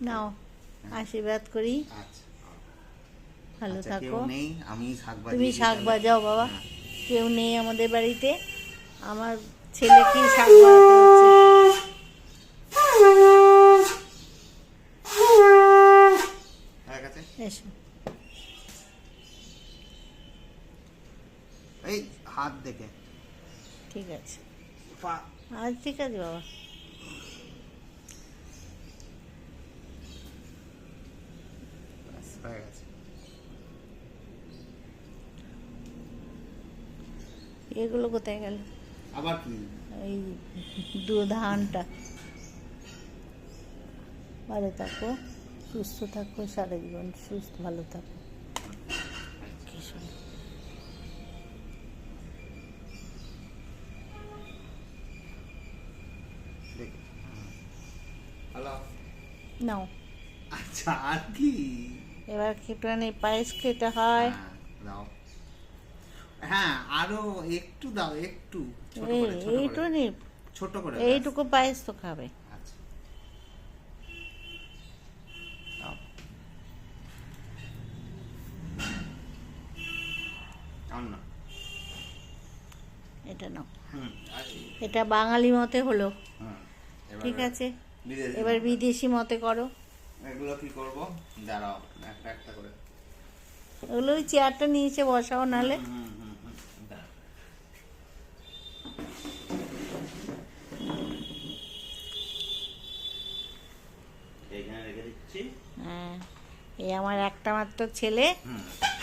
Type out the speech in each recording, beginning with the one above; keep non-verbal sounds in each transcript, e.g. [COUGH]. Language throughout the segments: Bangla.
নাও আশীর্বাদ করি। আচ্ছা। ভালো আচ্ছা, থাকো। শাক তুমি শাক। বাজাও বাবা। হ্যাঁ। কেউ নেই আমাদের বাড়িতে। আমার শাক বাজাতে হয়ে গেছে? এসো। এই হাত দেখে। ঠিক আছে। আজ ঠিক আছে বাবা। হয়ে গেছে এগুলো কোথায় গেল? আবার কি? এই দু ধানটা ভালো থাকো সুস্থ থাকো সারা জীবন সুস্থ ভালো থাকো। হ্যালো। নাও। আচ্ছা আর কি? এবার একটুখানি পায়েস খেতে হয়। হ্যাঁ, দাও। হ্যাঁ আরও একটু দাও একটু। ছোট করে ছোট করে। ছোট করে এইটুকু পায়েস তো খাবে। আচ্ছা। এটা নাও। এটা বাঙালি মতে হলো। ঠিক আছে? এবার বিদেশি মতে করো। এগুলো কি করব? দাঁড়াও একটা একটা করে। ওগুলো ওই চেয়ারটা নিচে বসাও নাহলে। হ্যাঁ এই আমার একটা মাত্র ছেলে।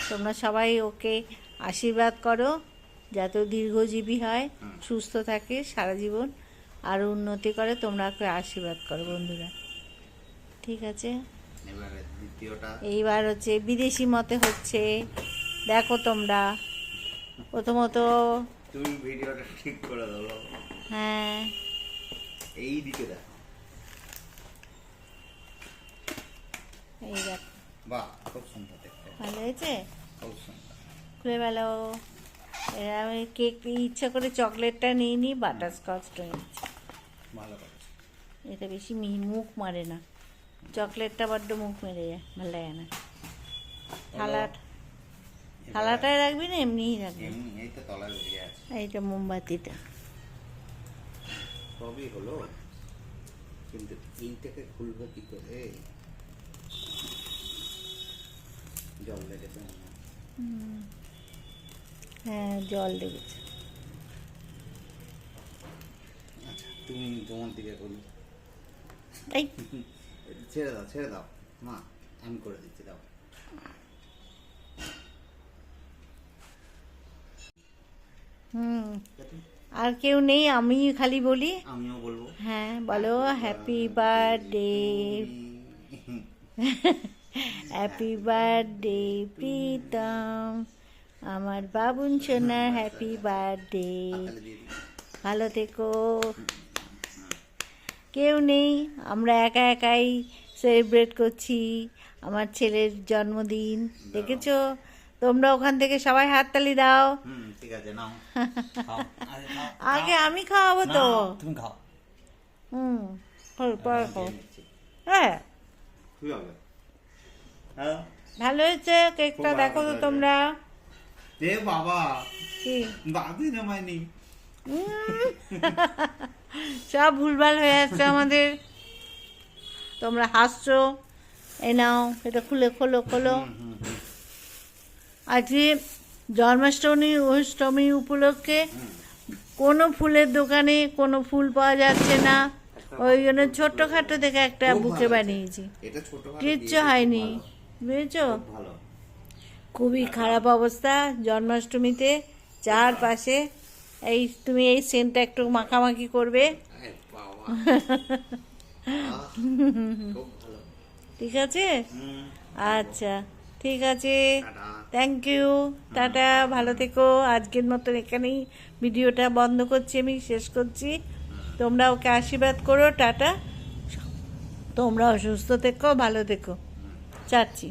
তোমরা সবাই ওকে আশীর্বাদ করো যাতে দীর্ঘজীবী হয় সুস্থ থাকে সারা জীবন আরও উন্নতি করে তোমরা ওকে আশীর্বাদ করো বন্ধুরা। ঠিক আছে। এইবার হচ্ছে বিদেশি মতে হচ্ছে। দেখো তোমরা। প্রথমত তুমি ভিডিওটা ঠিক করে দাও। হ্যাঁ। এই দিকে দেখো। এই দেখো। বাহ খুব সুন্দর দেখতে। ভালো হয়েছে? খুব সুন্দর। খুলে ভালো এরা আমি কেক ইচ্ছা করে চকলেটটা নিয়ে নিই বাটার স্কচটা নিচ্ছি। ভালো এটা বেশি মি মুখ মারে না। চকলেটটা বড্ড মুখ মেরে যায় ভালো লাগে না। থালা থালাটায় রাখবি না এমনিই রাখবি? এইটা মোমবাতিটা। সবই হলো। কিন্তু এইটাকে খুলবো কি করে? জল লেগেছে হ্যাঁ। জল লেগেছে আচ্ছা তুমি তোমার দিকে খুলো এই ছেড়ে দাও ছেড়ে দাও। মা আমি করে দিচ্ছি দাও। হুম আর কেউ নেই আমি খালি বলি। আমিও বলব। হ্যাঁ বলো happy birthday happy birthday Pritam আমার বাবুন সোনার হ্যাপি বার্থডে। ভালো থেকো। কেউ নেই আমরা একা একাই সেলিব্রেট করছি আমার ছেলের জন্মদিন দেখেছ? তোমরা ওখান থেকে সবাই হাততালি দাও। ঠিক আছে নাও। [LAUGHS] আগে আমি খাওয়াবো তো। তুমি খাও। হুম হ্যাঁ। হ্যাঁ? ভালো হয়েছে কেকটা দেখো তো তোমরা। এ বাবা কি? বাদি নামায়নি [LAUGHS] সব ভুলভাল হয়ে যাচ্ছে আমাদের। তোমরা হাসছো এ নাও এটা খুলে খোলো খোলো। আজকে জন্মাষ্টমী অষ্টমী উপলক্ষে কোনো ফুলের দোকানে কোনো ফুল পাওয়া যাচ্ছে না। ওই জন্য ছোট্টখাটো দেখে একটা বুকে বানিয়েছি। কিচ্ছু হয়নি বুঝেছ? খুবই খারাপ অবস্থা জন্মাষ্টমীতে চারপাশে এই তুমি এই সেন্টটা একটু মাখামাখি করবে। [LAUGHS] ঠিক আছে? আচ্ছা ঠিক আছে। থ্যাংক ইউ টাটা ভালো থেকো। আজকের মতন এখানেই ভিডিওটা বন্ধ করছি আমি শেষ করছি। তোমরা ওকে আশীর্বাদ করো টাটা। তোমরাও সুস্থ থেকো ভালো থেকো। চাচ্ছি